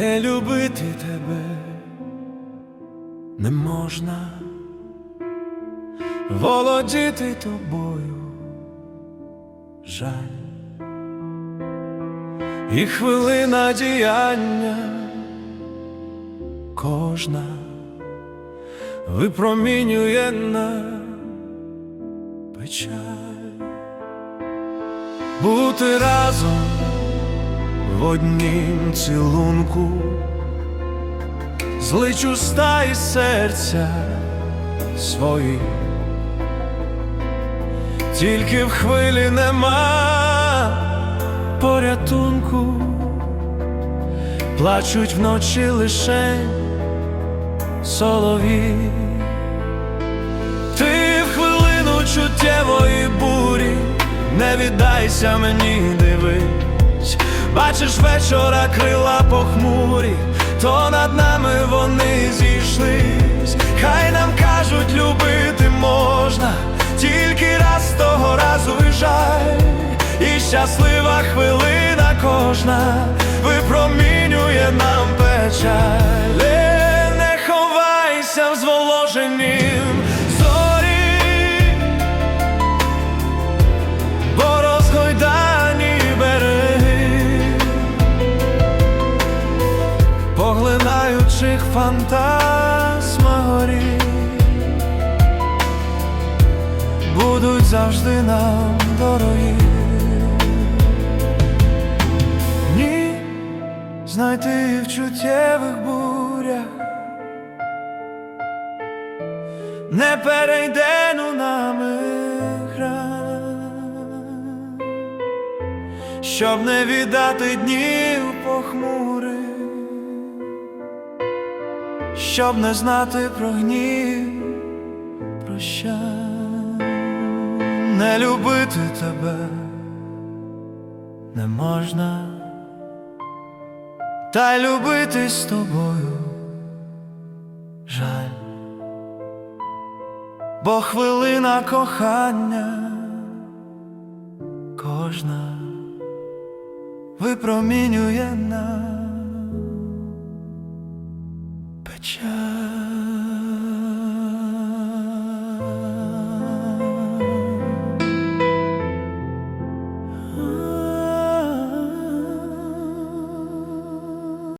не любити тебе не можна. Володіти тобою, жаль, і хвилина діяння кожна випромінює на печаль, бути разом в однім цілунку, злич уста і серця свої, тільки в хвилі нема порятунку, плачуть вночі лише солові. Ти в хвилину чуттєвої бурі, не віддайся мені, дивись, бачиш вечора крила похмурі, то над нами вони зійшлись, хай нам кажуть, любити можна, тільки раз того разу і жаль, і щаслива хвилина кожна випромінює поглинаючих фантасмагорі, будуть завжди нам дорогі. Ні, знайти в чуттєвих бурях. Не перейдену нами грань, щоб не віддати днів похмурих, щоб не знати про гнів, прощань, не любити тебе не можна, та й любити з тобою жаль. Бо хвилина кохання кожна випромінює нам